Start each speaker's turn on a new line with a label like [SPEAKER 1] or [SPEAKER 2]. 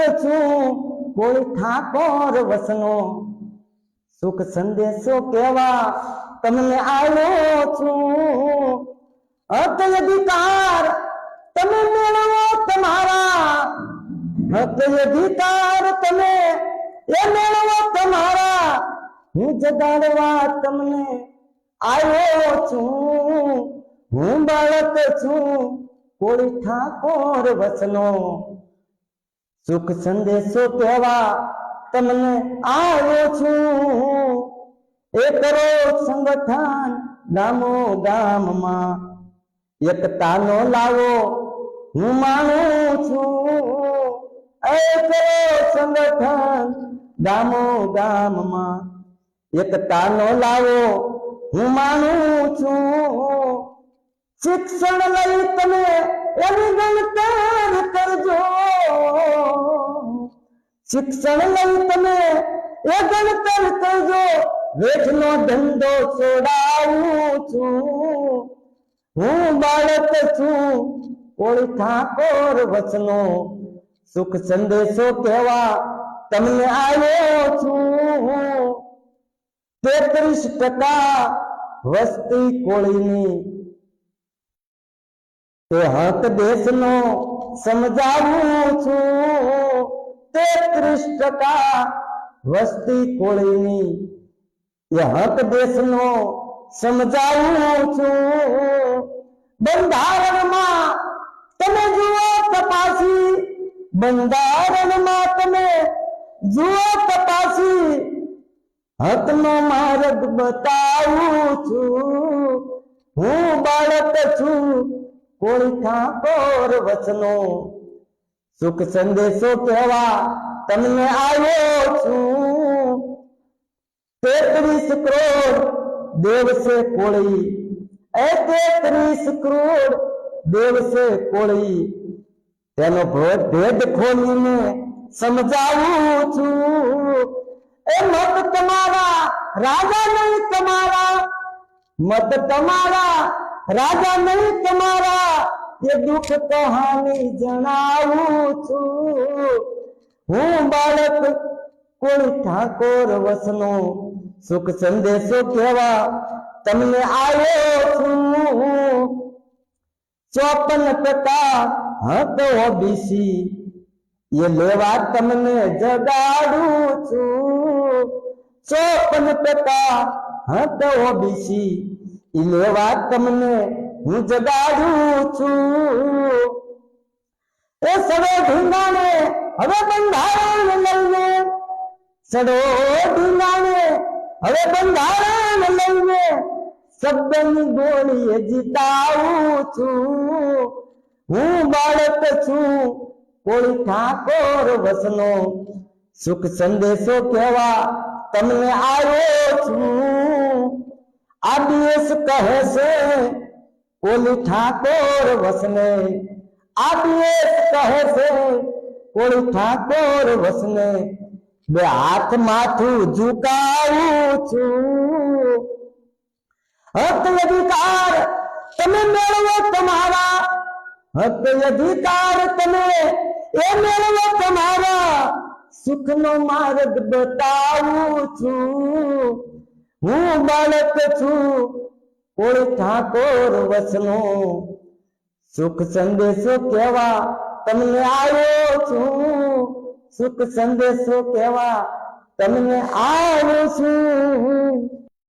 [SPEAKER 1] છું. કોઈ ઠાકોર વસનો. સુખ સંદેશો કેવા તમને આવ્યો છું. હક અધિકાર તમે મેળવો તમારા. હક અધિકાર તમે એ મેળવો તમારા. હું જગાડવા તમને આવ્યો છું. હું બાળક છું. કોઈ ઠાકોર વસનો. સુખ સંદેશો કહેવા તમને આવ્યો છું. એ કરો સંગઠન ગામો ગામમાં. એકતાનો લાવો હું માનું છું. એ કરો સંગઠન ગામો ગામમાં. એકતાનો લાવો હું માનું છું. શિક્ષણ લઈ તમે એની ગણતર કરજો. શિક્ષણ લઈ તમે એ ગણતર કરજો. વેઠનો ધંધો છોડાવું છું. હું બાળક છું. કોઈ ઠાકોર વચનો સુખ સંદેશો કહેવા તમને આવ્યો છું. તેત્રીસ ટકા વસ્તી કોળીની તે હક દેશનો સમજાવું છું. તેત્રીસ ટકા વસ્તી કોળીની. એ હક દેશનો સમજાવું છું. બંધારણમાં તમે જુઓ તપાસી. બંધારણમાં તમે જુઓ તપાસી. હકનો માર્ગ બતાવું છું. હું બાળક છું. કોઈ ઠાકોર વચનો સુખ સંદેશો કહેવા તમને આવ્યો છું તેત્રીસ કરોડ દેવ છે કોળી એ તેત્રીસ કરોડ દેવ છે કોળી તેનો ભેદ ભેદ ખોલીને સમજાવું છું એ મત તમારા રાજા નહીં તમારા મત તમારા રાજા નહીં તમારા એ દુઃખ કહાની જણાવું છું હું બાળક કોઈ ઠાકોર વસનો સુખ સંદેશો કહેવા તમને આવ્યો છું ચોપન ટકા હક ઓબીસી એ લેવા તમને જગાડું છું ચોપન ટકા હક ઓબીસી લેવા તમને હું જગાડું છું. એ સડો ઢીંગાણે, હવે બંધારણ લઈને. સડો ઢીંગાણે, હવે બંધારણ લઈને. શબ્દની ગોળીએ જીતાવું છું. હું બાળક છું કોઈ ઠાકોર વસનો. સુખ સંદેશો કહેવા તમને આવ્યો છું. આ દિવસ કહે છે કોલી ઠાકોર વસને આ દિવસ કહે છે કોળી ઠાકોર વસને બે હાથ માથું ઝુકાવું છું હક અધિકાર તમે મેળવો તમારા હક અધિકાર તમે એ મેળવો તમારા સુખનો માર્ગ બતાવું છું હું બાળક છું, કોઈ ઠાકોર વસનો. સુખ સંદેશો કેવા તમને આવ્યો છું? સુખ સંદેશો કેવા તમને આવ્યો